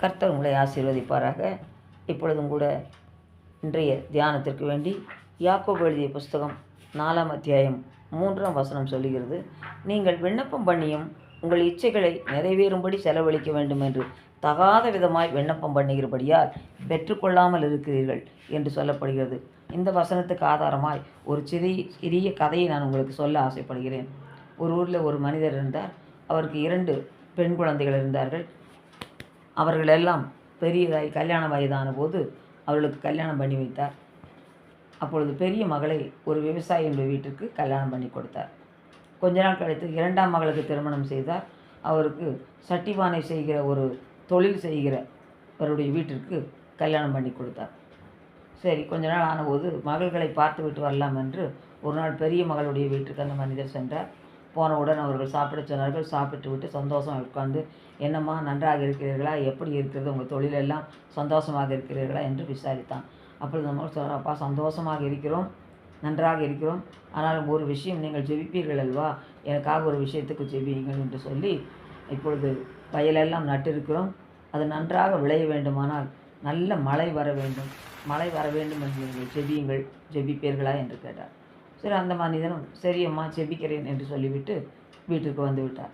கர்த்தர் உங்களை ஆசீர்வதிப்பாராக. இப்பொழுதும் கூட இன்றைய தியானத்திற்கு வேண்டி யாக்கோபு எழுதிய புஸ்தகம் நாலாம் அத்தியாயம் மூன்றாம் வசனம் சொல்லுகிறது நீங்கள் விண்ணப்பம் பண்ணியும் உங்கள் இச்சைகளை நிறைவேறும்படி செலவழிக்க வேண்டும் என்று தகாத விதமாய் விண்ணப்பம் பண்ணுகிறபடியால் பெற்றுக்கொள்ளாமல் இருக்கிறீர்கள் என்று சொல்லப்படுகிறது. இந்த வசனத்துக்கு ஆதாரமாய் ஒரு சிறிய சிறிய கதையை நான் உங்களுக்கு சொல்ல ஆசைப்படுகிறேன். ஒரு ஊரில் ஒரு மனிதர் இருந்தார். அவருக்கு இரண்டு பெண் குழந்தைகள் இருந்தார்கள். அவர்களெல்லாம் பெரியதாய் கல்யாண வயதான போது அவர்களுக்கு கல்யாணம் பண்ணி வைத்தார். அப்பொழுது பெரிய மகளை ஒரு விவசாயியுடைய வீட்டிற்கு கல்யாணம் பண்ணி கொடுத்தார். கொஞ்ச நாள் கழித்து இரண்டாம் மகளுக்கு திருமணம் செய்தார். அவருக்கு சட்டிபானை செய்கிற ஒரு தொழில் செய்கிற அவருடைய வீட்டிற்கு கல்யாணம் பண்ணி கொடுத்தார். சரி கொஞ்ச நாள் ஆனபோது மகள்களை பார்த்து விட்டு வரலாம் என்று ஒரு நாள் பெரிய மகளுடைய வீட்டுக்கு அந்த மனிதர் சென்றார். போனவுடன் அவர்கள் சாப்பிட சொன்னார்கள். சாப்பிட்டு விட்டு சந்தோஷமாக உட்கார்ந்து என்னம்மா நன்றாக இருக்கிறீர்களா? எப்படி இருக்கிறது? உங்கள் தொழிலெல்லாம் சந்தோஷமாக இருக்கிறீர்களா? என்று விசாரித்தான். அப்பொழுது நம்ம சொன்னார் அப்பா சந்தோஷமாக இருக்கிறோம் நன்றாக இருக்கிறோம். ஆனாலும் ஒரு விஷயம் நீங்கள் ஜெபிப்பீர்கள் அல்வா எனக்காக ஒரு விஷயத்துக்கு ஜெபியுங்கள் என்று சொல்லி இப்பொழுது வயலெல்லாம் நட்டிருக்கிறோம். அது நன்றாக விளைய வேண்டுமானால் நல்ல மழை வர வேண்டும். மழை வர வேண்டும் என்று நீங்கள் ஜெபியுங்கள் ஜெபிப்பீர்களா? என்று கேட்டார். சரி அந்த மனிதனும் சரியம்மா ஜெபிக்கிறேன் என்று சொல்லிவிட்டு வீட்டுக்கு வந்து விட்டார்.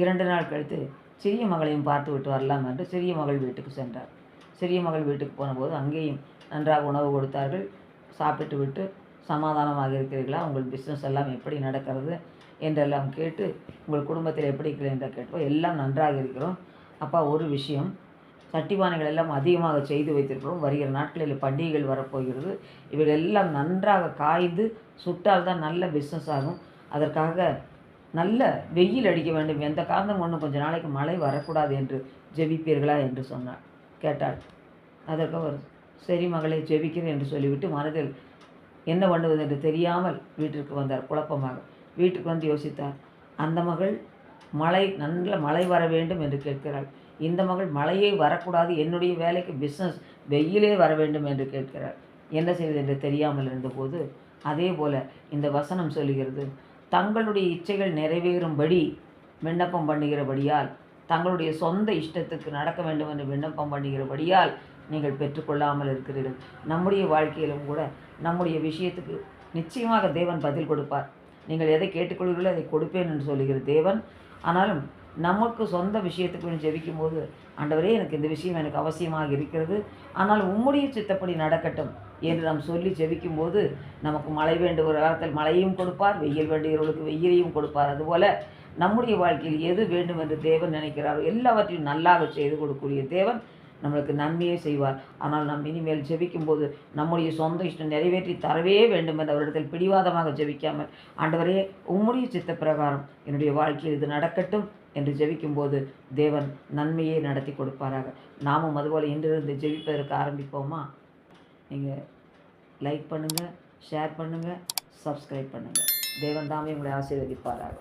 இரண்டு நாள் கழித்து சிறிய மகளையும் பார்த்து விட்டு வரலாம் என்று சிறிய மகள் வீட்டுக்கு சென்றார். சிறிய மகள் வீட்டுக்கு போனபோது அங்கேயும் நன்றாக உணவு கொடுத்தார்கள். சாப்பிட்டு விட்டு சமாதானமாக இருக்கிறீர்களா? உங்கள் பிஸ்னஸ் எல்லாம் எப்படி நடக்கிறது என்றெல்லாம் கேட்டு உங்கள் குடும்பத்தில் எப்படி இருக்கிறது என்று கேட்டப்போ எல்லாம் நன்றாக இருக்கிறோம். அப்பா ஒரு விஷயம் சட்டிபானைகள் எல்லாம் அதிகமாக செய்து வைத்திருக்கிறோம். வருகிற நாட்களில் பண்டிகைகள் வரப்போகிறது. இவைகள் எல்லாம் நன்றாக காய்ந்து சுட்டால் தான் நல்ல பிஸ்னஸ் ஆகும். அதற்காக நல்ல வெயில் அடிக்க வேண்டும். எந்த காரணம் ஒன்றும் கொஞ்ச நாளைக்கு மழை வரக்கூடாது என்று ஜெபிப்பீர்களா என்று சொன்னார். கேட்டாள். அதற்கு அவர் சரி மகளை ஜெபிக்கிறேன் என்று சொல்லிவிட்டு மனதில் என்ன பண்ணுவது என்று தெரியாமல் வீட்டிற்கு வந்தார் குழப்பமாக. வீட்டுக்கு வந்து யோசித்தார் அந்த மகள் மழை நல்ல மழை வர வேண்டும் என்று கேட்கிறாள். இந்த மகள் மழையே வரக்கூடாது என்னுடைய வேலைக்கு பிஸ்னஸ் வெயிலே வர வேண்டும் என்று கேட்கிறார் என்ன செய்வது என்று தெரியாமல் இருந்தபோது அதே போல் இந்த வசனம் சொல்லுகிறது தங்களுடைய இச்சைகள் நிறைவேறும்படி விண்ணப்பம் பண்ணுகிறபடியால் தங்களுடைய சொந்த இஷ்டத்துக்கு நடக்க வேண்டும் என்று விண்ணப்பம் பண்ணுகிறபடியால் நீங்கள் பெற்றுக்கொள்ளாமல் இருக்கிறீர்கள். நம்முடைய வாழ்க்கையிலும் கூட நம்முடைய விஷயத்துக்கு நிச்சயமாக தேவன் பதில் கொடுப்பார். நீங்கள் எதை கேட்டுக்கொள்கிறீர்களோ அதை கொடுப்பேன் என்று சொல்லுகிற தேவன். ஆனாலும் நமக்கு சொந்த விஷயத்துக்கு ஜெபிக்கும்போது ஜெபிக்கும் போது ஆண்டவரே எனக்கு இந்த விஷயம் எனக்கு அவசியமாக இருக்கிறது. ஆனால் உம்முடைய சித்தப்படி நடக்கட்டும் என்று நாம் சொல்லி ஜெபிக்கும் போது நமக்கு மழை வேண்டும் ஒரு காலத்தில் மழையும் கொடுப்பார் வெயில் வேண்டுகிறவர்களுக்கு வெயிலையும் கொடுப்பார். அதுபோல் நம்முடைய வாழ்க்கையில் எது வேண்டும் என்று தேவன் நினைக்கிறாரோ எல்லாவற்றையும் நல்லாக செய்து கொடுக்கக்கூடிய தேவன் நம்மளுக்கு நன்மையே செய்வார். ஆனால் நாம் இனிமேல் ஜெபிக்கும் போது நம்முடைய சொந்த இஷ்டம் நிறைவேற்றி தரவே வேண்டும் என்று அவரிடத்தில் பிடிவாதமாக ஜெபிக்காமல் ஆண்டவரே உம்முடைய சித்த பிரகாரம் என்னுடைய வாழ்க்கையில் இது நடக்கட்டும் என்று ஜெபிக்கும் போது தேவன் நன்மையே நடத்தி கொடுப்பாராக. நாமும் அதுபோல் இன்றிருந்து ஜெபிப்பதற்கு ஆரம்பிப்போமா? நீங்கள் லைக் பண்ணுங்கள் ஷேர் பண்ணுங்கள் சப்ஸ்கிரைப் பண்ணுங்கள் தேவன் தாமே உங்களை ஆசீர்வதிப்பாராக.